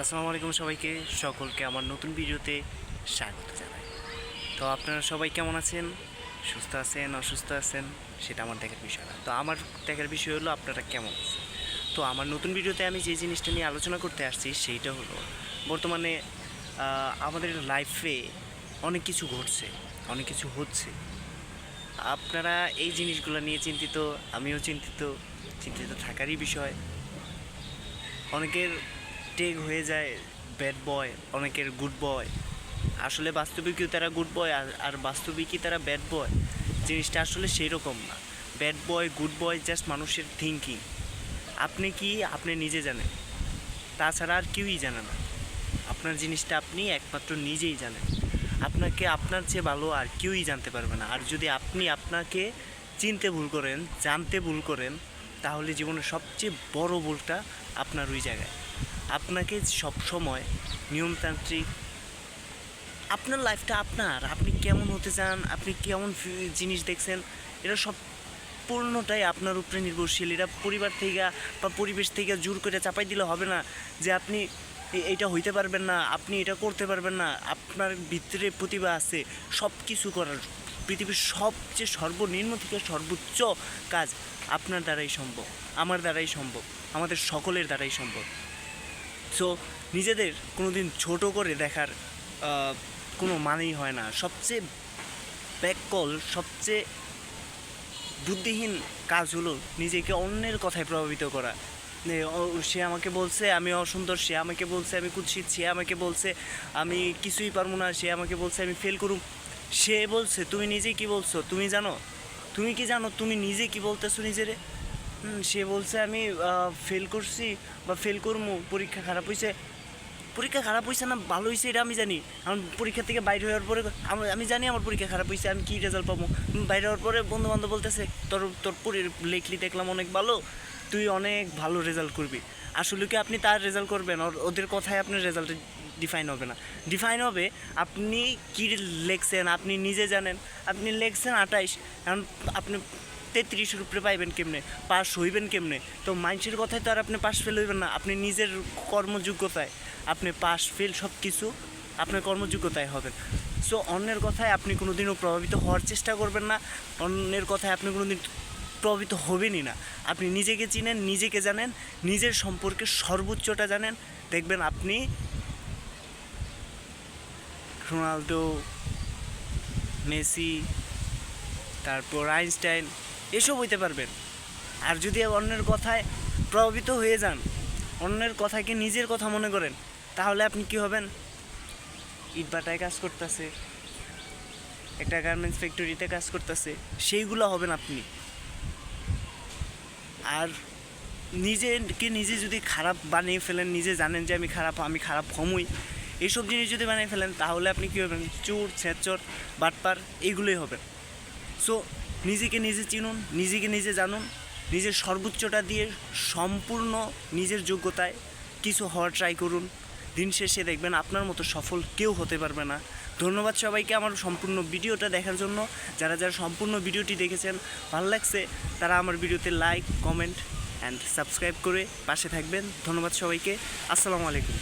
আসসালামু আলাইকুম সবাইকে, সকলকে আমার নতুন ভিডিওতে স্বাগত জানাই। তো আপনারা সবাই কেমন আছেন? সুস্থ আছেন, অসুস্থ আছেন? সেটা আমার দেখার বিষয় না। তো আমার দেখার বিষয় হলো আপনারা কেমন আছেন? তো আমার নতুন ভিডিওতে আমি যে জিনিসটা নিয়ে আলোচনা করতে আসছি সেইটা হলো, বর্তমানে আমাদের লাইফে অনেক কিছু ঘটছে, অনেক কিছু হচ্ছে। আপনারা এই জিনিসগুলো নিয়ে চিন্তিত, আমিও চিন্তিত চিন্তিত থাকারই বিষয়। অনেকের টেক হয়ে যায় ব্যাড বয় অনেকের গুড বয় আসলে বাস্তবিকই তারা গুড বয় আর আর বাস্তবিকই তারা ব্যাড বয় জিনিসটা আসলে সেই রকম না। Bad boy good boy just মানুষের থিঙ্কিং আপনি কি? আপনি নিজে জানেন। তাছাড়া আর কেউই জানে না। আপনার জিনিসটা আপনি একমাত্র নিজেই জানেন। আপনাকে আপনার চেয়ে ভালো আর কেউই জানতে পারবে না। আর যদি আপনি আপনাকে চিনতে ভুল করেন, জানতে ভুল করেন, তাহলে জীবনের সবচেয়ে বড় ভুলটা আপনার ওই জায়গায়। আপনাকে সবসময় নিয়মতান্ত্রিক আপনার লাইফটা আপনার। আপনি কেমন হতে চান, আপনি কেমন জিনিস দেখছেন এটা সব পূর্ণটাই আপনার উপরে নির্ভরশীল। এটা পরিবার থেকে বা পরিবেশ থেকে জোর করে চাপাই দিলে হবে না যে আপনি এটা হইতে পারবেন না, আপনি এটা করতে পারবেন না। আপনার ভিতরে প্রতিভা আছে সব কিছু করার। পৃথিবীর সবচেয়ে সর্বনিম্ন থেকে সর্বোচ্চ কাজ আপনার দ্বারাই সম্ভব, আমার দ্বারাই সম্ভব, আমাদের সকলের দ্বারাই সম্ভব। সো নিজেদের কোনোদিন ছোটো করে দেখার কোনো মানেই হয় না। সবচেয়ে ব্যাককল সবচেয়ে বুদ্ধিহীন কাজ হলো নিজেকে অন্যের কথায় প্রভাবিত করা। সে আমাকে বলছে, আমি অসুন্দর, সে আমাকে বলছে, আমি কুৎসিত, সে আমাকে বলছে, আমি কিছুই পারব না, সে আমাকে বলছে, আমি ফেল করুম সে বলছে, তুমি নিজে কি বলছো? তুমি জানো? তুমি কি জানো? তুমি নিজে কি বলতেছো নিজেরে? সে বলছে, আমি ফেল করছি বা ফেল করব পরীক্ষা খারাপ হয়েছে পরীক্ষা খারাপ হয়েছে না, ভালো হয়েছে এটা আমি জানি। আমার পরীক্ষা থেকে বাইরে হওয়ার পরে আমি- জানি আমার পরীক্ষা খারাপ হয়েছে আমি কী রেজাল্ট পাবো? বাইরে হওয়ার পরে বন্ধু বান্ধব বলতেছে, তোর তোর লেখলি দেখলাম অনেক ভালো, তুই অনেক ভালো রেজাল্ট করবি। আসলে কি আপনি তার রেজাল্ট করবেন? ওদের কথায় আপনার রেজাল্ট ডিফাইন হবে না। ডিফাইন হবে আপনি কী লেখছেন, আপনি নিজে জানেন। আপনি লেখছেন আঠাইশ এখন আপনি তেত্রিশের উপরে পাইবেন কেমনে? পাস হইবেন কেমনে? তো মানুষের কথায় তো আর আপনি পাস ফেল হইবেন না। আপনি নিজের কর্মযোগ্যতায় আপনি পাস, ফেল সব কিছু আপনার কর্মযোগ্যতায় হবেন। সো অন্যের কথায় আপনি কোনোদিনও প্রভাবিত হওয়ার চেষ্টা করবেন না। অন্যের কথায় আপনি কোনোদিন প্রভাবিত হবেনই না। আপনি নিজেকে চিনেন, নিজেকে জানেন, নিজের সম্পর্কে সর্বোচ্চটা জানেন। দেখবেন আপনি রোনালদো, মেসি, তারপর আইনস্টাইন এসব হইতে পারবেন। আর যদি অন্যের কথায় প্রভাবিত হয়ে যান, অন্যের কথাকে নিজের কথা মনে করেন, তাহলে আপনি কি হবেন? ইটবাটায় কাজ করতেছে, একটা গার্মেন্টস ফ্যাক্টরিতে কাজ করতেছে, সেইগুলো হবেন আপনি। আর নিজেকে নিজে যদি খারাপ বানিয়ে ফেলেন, নিজে জানেন যে আমি খারাপ আমি খারাপ হমই এইসব জিনিস যদি বানিয়ে ফেলেন, তাহলে আপনি কী হবেন? চোর, ছেচর, বাটপার এইগুলোই হবেন। সো নিজেকে নিজে চিনুন, নিজেকে নিজে জানুন, নিজের সর্বোচ্চটা দিয়ে সম্পূর্ণ নিজের যোগ্যতায় কিছু হওয়ার ট্রাই করুন। দিন শেষে দেখবেন আপনার মতো সফল কেউ হতে পারবে না। ধন্যবাদ সবাইকে আমার সম্পূর্ণ ভিডিওটা দেখার জন্য। যারা যারা সম্পূর্ণ ভিডিওটি দেখেছেন, ভালো লাগছে, তারা আমার ভিডিওতে লাইক কমেন্ট অ্যান্ড সাবস্ক্রাইব করে পাশে থাকবেন। ধন্যবাদ সবাইকে। আসসালামু আলাইকুম।